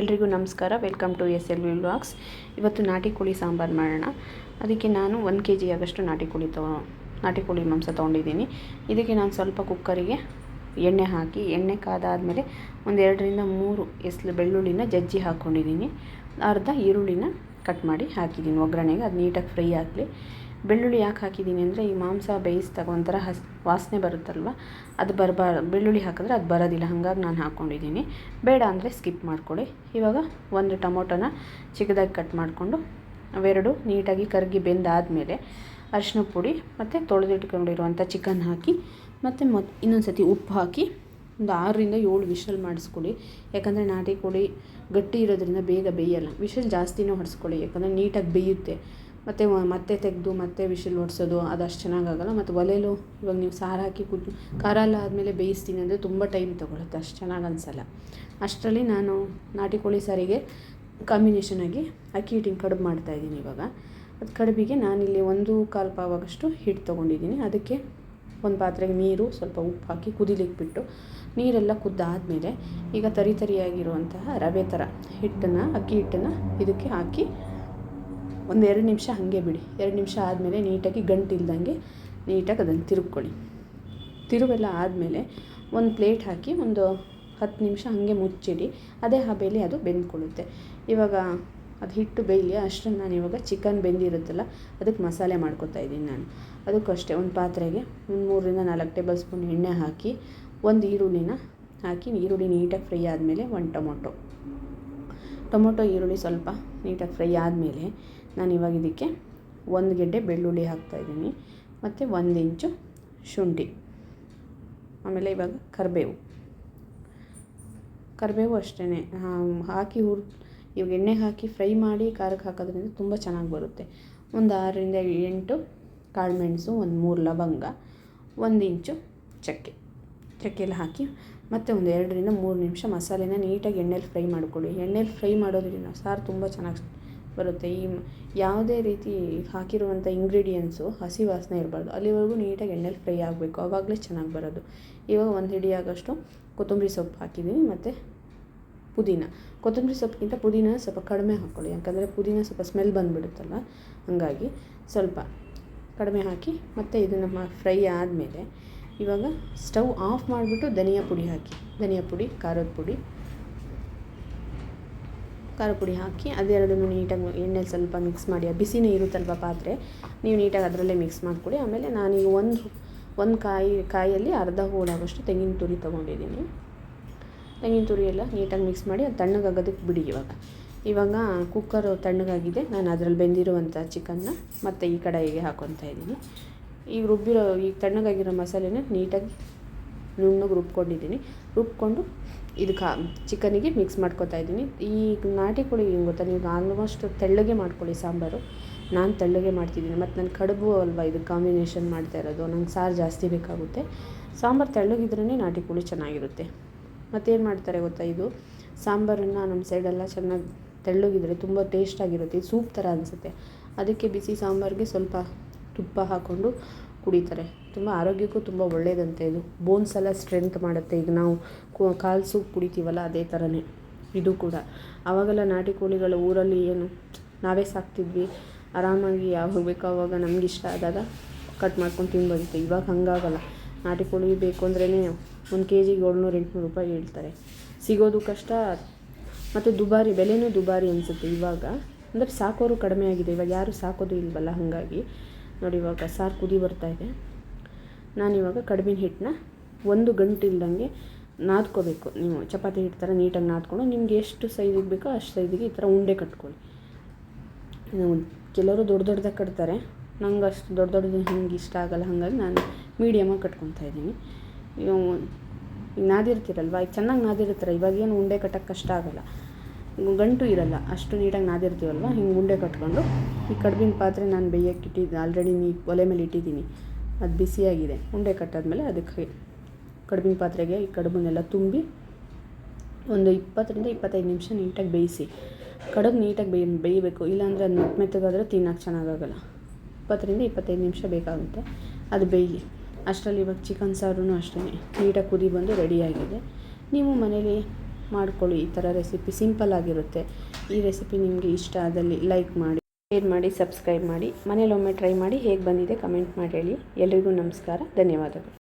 ಎಲ್ರಿಗೂ ನಮಸ್ಕಾರ. Welcome to S L V vlogs. ಇವತ್ತು ನಾಟಿ ಕೋಳಿ ಸಾಂಬಾರು ಮಾಡೋಣ. ಅದಕ್ಕೆ ನಾನು ಒಂದು ಕೆ ಜಿ ಆಗಷ್ಟು ನಾಟಿ ಕೋಳಿ ತಗೊ ನಾಟಿ ಕೋಳಿ ಮಾಂಸ ತೊಗೊಂಡಿದ್ದೀನಿ. ಇದಕ್ಕೆ ನಾನು ಸ್ವಲ್ಪ ಕುಕ್ಕರಿಗೆ ಎಣ್ಣೆ ಹಾಕಿ, ಎಣ್ಣೆ ಕಾದಾದಮೇಲೆ ಒಂದು ಎರಡರಿಂದ ಮೂರು ಎಸ್ಲು ಬೆಳ್ಳುಳ್ಳಿನ ಜಜ್ಜಿ ಹಾಕ್ಕೊಂಡಿದ್ದೀನಿ ಅರ್ಧ ಈರುಳ್ಳಿನ ಕಟ್ ಮಾಡಿ ಹಾಕಿದ್ದೀನಿ ಒಗ್ಗರಣೆಗೆ. ಅದು ನೀಟಾಗಿ ಫ್ರೈ ಆಗಲಿ. ಬೆಳ್ಳುಳ್ಳಿ ಯಾಕೆ ಹಾಕಿದ್ದೀನಿ ಅಂದರೆ ಈ ಮಾಂಸ ಬೇಯಿಸಿದಾಗ ಒಂಥರ ಹಸ್, ವಾಸನೆ ಬರುತ್ತಲ್ವ? ಅದು ಬರಬಾರ ಬೆಳ್ಳುಳ್ಳಿ ಹಾಕಿದ್ರೆ ಅದು ಬರೋದಿಲ್ಲ. ಹಾಗಾಗಿ ನಾನು ಹಾಕ್ಕೊಂಡಿದ್ದೀನಿ ಬೇಡ ಅಂದರೆ ಸ್ಕಿಪ್ ಮಾಡಿಕೊಡಿ ಇವಾಗ ಒಂದು ಟೊಮೊಟೊನ ಚಿಕ್ಕದಾಗಿ ಕಟ್ ಮಾಡಿಕೊಂಡು ಅವೆರಡು ನೀಟಾಗಿ ಕರಗಿ ಬೆಂದಾದಮೇಲೆ ಅರಿಶಿನ ಪುಡಿ ಮತ್ತು ತೊಳೆದಿಟ್ಕೊಂಡಿರುವಂಥ ಚಿಕನ್ ಹಾಕಿ ಮತ್ತು ಮತ್ ಇನ್ನೊಂದು ಸತಿ ಉಪ್ಪು ಹಾಕಿ ಒಂದು ಆರರಿಂದ ಏಳು ವಿಷಲ್ ಮಾಡಿಸ್ಕೊಳ್ಳಿ. ಯಾಕಂದರೆ ನಾಟಿ ಕೋಳಿ ಗಟ್ಟಿ ಇರೋದ್ರಿಂದ ಬೇಗ ಬೇಯಲ್ಲ. ವಿಷಲ್ ಜಾಸ್ತಿನೂ ಹೊಡೆಸ್ಕೊಳ್ಳಿ. ಯಾಕಂದರೆ ನೀಟಾಗಿ ಬೇಯುತ್ತೆ. ಮತ್ತು ಮತ್ತೆ ತೆಗೆದು, ಮತ್ತೆ ವಿಷಲ್ ಓಡಿಸೋದು ಅದು ಅಷ್ಟು ಚೆನ್ನಾಗಾಗಲ್ಲ. ಮತ್ತು ಒಲೆಯಲ್ಲೂ ಇವಾಗ ನೀವು ಸಾರು ಹಾಕಿ ಕುದ್ ಖಾರ ಎಲ್ಲ ಆದಮೇಲೆ ಬೇಯಿಸ್ತೀನಿ ಅಂದರೆ ತುಂಬ ಟೈಮ್ ತೊಗೊಳುತ್ತೆ, ಅಷ್ಟು ಚೆನ್ನಾಗಿ ಅನಿಸಲ್ಲ. ಅಷ್ಟರಲ್ಲಿ ನಾನು ನಾಟಿ ಕೋಳಿ ಸಾರಿಗೆ ಕಾಂಬಿನೇಷನಾಗಿ ಅಕ್ಕಿ ಹಿಟ್ಟಿನ ಕಡುಬು ಮಾಡ್ತಾಯಿದ್ದೀನಿ ಇವಾಗ. ಅದು ಕಡುಬಿಗೆ ನಾನಿಲ್ಲಿ ಒಂದು ಕಾಲು ಪಾವಾಗಷ್ಟು ಹಿಟ್ಟು ತೊಗೊಂಡಿದ್ದೀನಿ. ಅದಕ್ಕೆ ಒಂದು ಪಾತ್ರೆಗೆ ನೀರು, ಸ್ವಲ್ಪ ಉಪ್ಪು ಹಾಕಿ ಕುದಿಲಿಕ್ಕೆ ಬಿಟ್ಟು ನೀರೆಲ್ಲ ಕುದ್ದಾದಮೇಲೆ ಈಗ ತರಿ ತರಿಯಾಗಿರುವಂತಹ ರವೆ ಥರ ಹಿಟ್ಟನ್ನು, ಅಕ್ಕಿ ಹಿಟ್ಟನ್ನು ಇದಕ್ಕೆ ಹಾಕಿ ಒಂದು ಎರಡು ನಿಮಿಷ ಹಾಗೆ ಬಿಡಿ. ಎರಡು ನಿಮಿಷ ಆದಮೇಲೆ ನೀಟಾಗಿ ಗಂಟಿಲ್ದಂಗೆ ನೀಟಾಗಿ ಅದನ್ನು ತಿರುಗ್ಕೊಳ್ಳಿ ತಿರುವೆಲ್ಲ ಆದಮೇಲೆ ಒಂದು ಪ್ಲೇಟ್ ಹಾಕಿ ಒಂದು ಹತ್ತು ನಿಮಿಷ ಹಾಗೆ ಮುಚ್ಚಿಡಿ. ಅದೇ ಹಬೆಯಲ್ಲಿ ಅದು ಬೆಂದ್ಕೊಳ್ಳುತ್ತೆ. ಇವಾಗ ಅದು ಹಿಟ್ಟು ಬೇಯಲಿ, ಅಷ್ಟರಲ್ಲಿ ನಾನು ಇವಾಗ ಚಿಕನ್ ಬೆಂದಿರುತ್ತಲ್ಲ, ಅದಕ್ಕೆ ಮಸಾಲೆ ಮಾಡ್ಕೊತಾ ಇದ್ದೀನಿ ನಾನು. ಅದಕ್ಕಷ್ಟೇ ಒಂದು ಪಾತ್ರೆಗೆ ಒಂದು ಮೂರರಿಂದ ನಾಲ್ಕು ಟೇಬಲ್ ಸ್ಪೂನ್ ಎಣ್ಣೆ ಹಾಕಿ, ಒಂದು ಈರುಳ್ಳಿನ ಹಾಕಿ, ಈರುಳ್ಳಿ ನೀಟಾಗಿ ಫ್ರೈ ಆದಮೇಲೆ ಒಂದು ಟೊಮೊಟೊ. ಟೊಮೊಟೊ, ಈರುಳ್ಳಿ ಸ್ವಲ್ಪ ನೀಟಾಗಿ ಫ್ರೈ ಆದಮೇಲೆ ನಾನು ಇವಾಗ ಇದಕ್ಕೆ ಒಂದು ಗೆಡ್ಡೆ ಬೆಳ್ಳುಳ್ಳಿ ಹಾಕ್ತಾಯಿದ್ದೀನಿ ಮತ್ತು ಒಂದು ಇಂಚು ಶುಂಠಿ. ಆಮೇಲೆ ಇವಾಗ ಕರಿಬೇವು. ಕರಿಬೇವು ಅಷ್ಟೇ ಹಾಕಿ ಹುರ್, ಇವಾಗ ಎಣ್ಣೆಗೆ ಹಾಕಿ ಫ್ರೈ ಮಾಡಿ ಖಾರಕ್ಕೆ ಹಾಕೋದ್ರಿಂದ ತುಂಬ ಚೆನ್ನಾಗಿ ಬರುತ್ತೆ. ಒಂದು ಆರರಿಂದ ಎಂಟು ಕಾಳುಮೆಣಸು ಒಂದು ಮೂರು ಲವಂಗ, ಒಂದು ಇಂಚು ಚಕ್ಕೆ. ಚಕ್ಕೆಲ್ಲ ಹಾಕಿ ಮತ್ತು ಒಂದು ಎರಡರಿಂದ ಮೂರು ನಿಮಿಷ ಮಸಾಲೆನ ನೀಟಾಗಿ ಎಣ್ಣೆಲಿ ಫ್ರೈ ಮಾಡ್ಕೊಳ್ಳಿ. ಎಣ್ಣೆಲಿ ಫ್ರೈ ಮಾಡೋದ್ರಿಂದ ಸಾರು ತುಂಬ ಚೆನ್ನಾಗಿ ಬರುತ್ತೆ. ಈ ಯಾವುದೇ ರೀತಿ ಹಾಕಿರುವಂಥ ಇಂಗ್ರೀಡಿಯೆಂಟ್ಸು ಹಸಿ ವಾಸನೆ ಇರಬಾರ್ದು. ಅಲ್ಲಿವರೆಗೂ ನೀಟಾಗಿ ಎಣ್ಣೆಲಿ ಫ್ರೈ ಆಗಬೇಕು. ಅವಾಗಲೇ ಚೆನ್ನಾಗಿ ಬರೋದು. ಇವಾಗ ಒಂದು ಹಿಡಿಯಾಗಷ್ಟು ಕೊತ್ತಂಬರಿ ಸೊಪ್ಪು ಹಾಕಿದ್ದೀನಿ ಮತ್ತು ಪುದೀನ. ಕೊತ್ತಂಬರಿ ಸೊಪ್ಪಿಗಿಂತ ಪುದೀನ ಸ್ವಲ್ಪ ಕಡಿಮೆ ಹಾಕ್ಕೊಳ್ಳಿ. ಯಾಕಂದರೆ ಪುದೀನ ಸ್ವಲ್ಪ ಸ್ಮೆಲ್ ಬಂದುಬಿಡುತ್ತಲ್ಲ, ಹಾಗಾಗಿ ಸ್ವಲ್ಪ ಕಡಿಮೆ ಹಾಕಿ ಮತ್ತು ಇದನ್ನು ಫ್ರೈ ಆದಮೇಲೆ ಇವಾಗ ಸ್ಟವ್ ಆಫ್ ಮಾಡಿಬಿಟ್ಟು ಧನಿಯಾ ಪುಡಿ ಹಾಕಿ. ಧನಿಯಾ ಪುಡಿ, ಖಾರದ ಪುಡಿ. ಖಾರ ಪುಡಿ ಹಾಕಿ ಅದೆರಡನ್ನೂ ನೀಟಾಗಿ ಎಣ್ಣೆಲಿ ಸ್ವಲ್ಪ ಮಿಕ್ಸ್ ಮಾಡಿ ಬಿಸಿನೇ ಇರುತ್ತಲ್ವ ಪಾತ್ರೆ, ನೀವು ನೀಟಾಗಿ ಅದರಲ್ಲೇ ಮಿಕ್ಸ್ ಮಾಡಿಕೊಡಿ. ಆಮೇಲೆ ನಾನೀಗ ಒಂದು ಒಂದು ಕಾಯಿ ಕಾಯಲ್ಲಿ ಅರ್ಧ ಹೋಳಾಗೋಷ್ಟು ತೆಂಗಿನ ತುರಿ ತೊಗೊಂಡಿದ್ದೀನಿ. ತೆಂಗಿನ ತುರಿ ಎಲ್ಲ ನೀಟಾಗಿ ಮಿಕ್ಸ್ ಮಾಡಿ, ಅದು ತಣ್ಣಗಾಗೋದಕ್ಕೆ ಬಿಡಿ ಇವಾಗ. ಇವಾಗ ಕುಕ್ಕರ್ ತಣ್ಣಗಾಗಿದೆ. ನಾನು ಅದರಲ್ಲಿ ಬೆಂದಿರುವಂಥ ಚಿಕನ್ನ ಮತ್ತು ಈ ಕಡಾಯಿಗೆ ಹಾಕ್ಕೊತಾ ಇದ್ದೀನಿ. ಈಗ ರುಬ್ಬಿರೋ, ಈಗ ತಣ್ಣಗಾಗಿರೋ ಮಸಾಲೆನ ನೀಟಾಗಿ ನುಣ್ಣಗೆ ರುಬ್ಕೊಂಡಿದ್ದೀನಿ. ರುಬ್ಕೊಂಡು ಇದಕ್ಕೆ ಚಿಕನಿಗೆ ಮಿಕ್ಸ್ ಮಾಡ್ಕೊತಾ ಇದ್ದೀನಿ. ಈ ನಾಟಿ ಕೋಳಿ ಏನು ಗೊತ್ತಾ, ನೀವು ಆಲ್ಮೋಸ್ಟ್ ತೆಳ್ಳಗೆ ಮಾಡ್ಕೊಳ್ಳಿ ಸಾಂಬಾರು. ನಾನು ತೆಳ್ಳಗೆ ಮಾಡ್ತಿದ್ದೀನಿ. ಮತ್ತು ನಾನು ಕಡುಬು ಅಲ್ವಾ ಇದು ಕಾಂಬಿನೇಷನ್ ಮಾಡ್ತಾ ಇರೋದು, ನಂಗೆ ಸಾರು ಜಾಸ್ತಿ ಬೇಕಾಗುತ್ತೆ. ಸಾಂಬಾರು ತೆಳ್ಳಗಿದ್ರೇ ನಾಟಿ ಕೋಳಿ ಚೆನ್ನಾಗಿರುತ್ತೆ. ಮತ್ತೇನು ಮಾಡ್ತಾರೆ ಗೊತ್ತಾ ಇದು? ಸಾಂಬಾರನ್ನು ನಮ್ಮ ಸೈಡೆಲ್ಲ ಚೆನ್ನಾಗಿ ತೆಳ್ಳಗಿದ್ರೆ ತುಂಬ ಟೇಸ್ಟಾಗಿರುತ್ತೆ ಸೂಪ್ ಥರ ಅನಿಸುತ್ತೆ. ಅದಕ್ಕೆ ಬಿಸಿ ಸಾಂಬಾರಿಗೆ ಸ್ವಲ್ಪ ತುಪ್ಪ ಹಾಕ್ಕೊಂಡು ಕುಡಿತಾರೆ. ತುಂಬ ಆರೋಗ್ಯಕ್ಕೂ ತುಂಬ ಒಳ್ಳೆಯದಂತೆ ಇದು. ಬೋನ್ಸ್ ಎಲ್ಲ ಸ್ಟ್ರೆಂತ್ ಮಾಡುತ್ತೆ. ಈಗ ನಾವು ಕಾಲು ಸೂಪ್ ಕುಡಿತೀವಲ್ಲ ಅದೇ ಥರನೇ ಇದು ಕೂಡ. ಆವಾಗೆಲ್ಲ ನಾಟಿ ಕೋಳಿಗಳು ಊರಲ್ಲಿ ಏನು ನಾವೇ ಸಾಕ್ತಿದ್ವಿ. ಆರಾಮಾಗಿ ಯಾವಾಗ ಬೇಕೋ ಆವಾಗ ನಮ್ಗೆ ಇಷ್ಟ ಆದಾಗ ಕಟ್ ಮಾಡ್ಕೊಂಡು ತಿನ್ಬೋದಿತ್ತು ಇವಾಗ ಹಾಗಾಗಲ್ಲ. ನಾಟಿ ಕೋಳಿ ಬೇಕು ಅಂದ್ರೇ ಒಂದು ಕೆ ಜಿಗೆ ಏಳ್ನೂರು, ಎಂಟುನೂರು ರೂಪಾಯಿ ಹೇಳ್ತಾರೆ. ಸಿಗೋದು ಕಷ್ಟ. ಮತ್ತು ದುಬಾರಿ, ಬೆಲೆನೂ ದುಬಾರಿ ಅನಿಸುತ್ತೆ ಇವಾಗ. ಅಂದರೆ ಸಾಕೋರು ಕಡಿಮೆ ಆಗಿದೆ. ಇವಾಗ ಯಾರೂ ಸಾಕೋದು ಇಲ್ವಲ್ಲ ಹಾಗಾಗಿ. ನೋಡಿ ಇವಾಗ ಸಾರು ಕುದಿ ಬರ್ತಾಯಿದೆ ನಾನಿವಾಗ ಕಡಿಮೆ ಹಿಟ್ಟನ್ನ ಒಂದು ಗಂಟು ಇಲ್ದಂಗೆ ನಾದ್ಕೋಬೇಕು. ನೀವು ಚಪಾತಿ ಹಿಟ್ಟು ಥರ ನೀಟಾಗಿ ನಾದ್ಕೊಂಡು ನಿಮ್ಗೆ ಎಷ್ಟು ಸೈಜಿಗೆ ಬೇಕೋ ಅಷ್ಟು ಸೈಜಿಗೆ ಈ ಥರ ಉಂಡೆ ಕಟ್ಕೊಳ್ಳಿ. ಕೆಲವರು ದೊಡ್ಡ ದೊಡ್ಡದಾಗ ಕಟ್ತಾರೆ. ನಂಗೆ ಅಷ್ಟು ದೊಡ್ಡ ದೊಡ್ಡದು ಹಿಂಗೆ ಇಷ್ಟ ಆಗಲ್ಲ. ಹಾಗಾಗಿ ನಾನು ಮೀಡಿಯಮಾಗಿ ಕಟ್ಕೊತಾ ಇದ್ದೀನಿ. ಈಗ ನಾದಿರ್ತೀರಲ್ವ? ಈಗ ಚೆನ್ನಾಗಿ ನಾದಿರ್ತಾರೆ. ಇವಾಗೇನು ಉಂಡೆ ಕಟ್ಟೋಕ್ಕೆ ಕಷ್ಟ ಆಗೋಲ್ಲ. ಗಂಟು ಇರಲ್ಲ, ಅಷ್ಟು ನೀಟಾಗಿ ನಾದಿರ್ತೀವಲ್ವ? ಹಿಂಗೆ ಉಂಡೆ ಕಟ್ಕೊಂಡು ಈ ಕಡ್ಬಿನ ಪಾತ್ರೆ ನಾನು ಬೇಯಕ್ಕೆ ಇಟ್ಟಿದ್ದೆ ಆಲ್ರೆಡಿ ನೀ ಒಲೆ ಮೇಲೆ ಇಟ್ಟಿದ್ದೀನಿ. ಅದು ಬಿಸಿಯಾಗಿದೆ. ಉಂಡೆ ಕಟ್ಟಾದ್ಮೇಲೆ ಅದಕ್ಕೆ ಕಡ್ಬಿನ ಪಾತ್ರೆಗೆ ಈ ಕಡುಬನ್ನೆಲ್ಲ ತುಂಬಿ ಒಂದು ಇಪ್ಪತ್ತರಿಂದ ಇಪ್ಪತ್ತೈದು ನಿಮಿಷ ನೀಟಾಗಿ ಬೇಯಿಸಿ. ಕಡುಬು ನೀಟಾಗಿ ಬೇಯ, ಬೇಯಬೇಕು. ಇಲ್ಲಾಂದರೆ ಅದು ಮೆತ್ತ ಮೆತ್ತಗಾದರೆ ತಿನ್ನೋಕೆ ಚೆನ್ನಾಗಾಗಲ್ಲ. ಇಪ್ಪತ್ತರಿಂದ ಇಪ್ಪತ್ತೈದು ನಿಮಿಷ ಬೇಕಾಗುತ್ತೆ. ಅದು ಬೇಯಿ. ಅಷ್ಟರಲ್ಲಿ ಇವಾಗ ಚಿಕನ್ ಸಾರು ಅಷ್ಟೇ ನೀಟಾಗಿ ಕುದಿ ಬಂದು ರೆಡಿಯಾಗಿದೆ ನೀವು ಮನೇಲಿ ಮಾಡ್ಕೊಳ್ಳಿ. ಈ ಥರ ರೆಸಿಪಿ ಸಿಂಪಲ್ ಆಗಿರುತ್ತೆ. ಈ ರೆಸಿಪಿ ನಿಮಗೆ ಇಷ್ಟ ಆದಲ್ಲಿ ಲೈಕ್ ಮಾಡಿ ಶೇರ್ ಮಾಡಿ ಸಬ್ಸ್ಕ್ರೈಬ್ ಮಾಡಿ. ಮನೇಲಿ ಒಮ್ಮೆ ಟ್ರೈ ಮಾಡಿ ಹೇಗೆ ಬಂದಿದೆ ಕಮೆಂಟ್ ಮಾಡಿ ಹೇಳಿ. ಎಲ್ರಿಗೂ ನಮಸ್ಕಾರ. ಧನ್ಯವಾದಗಳು.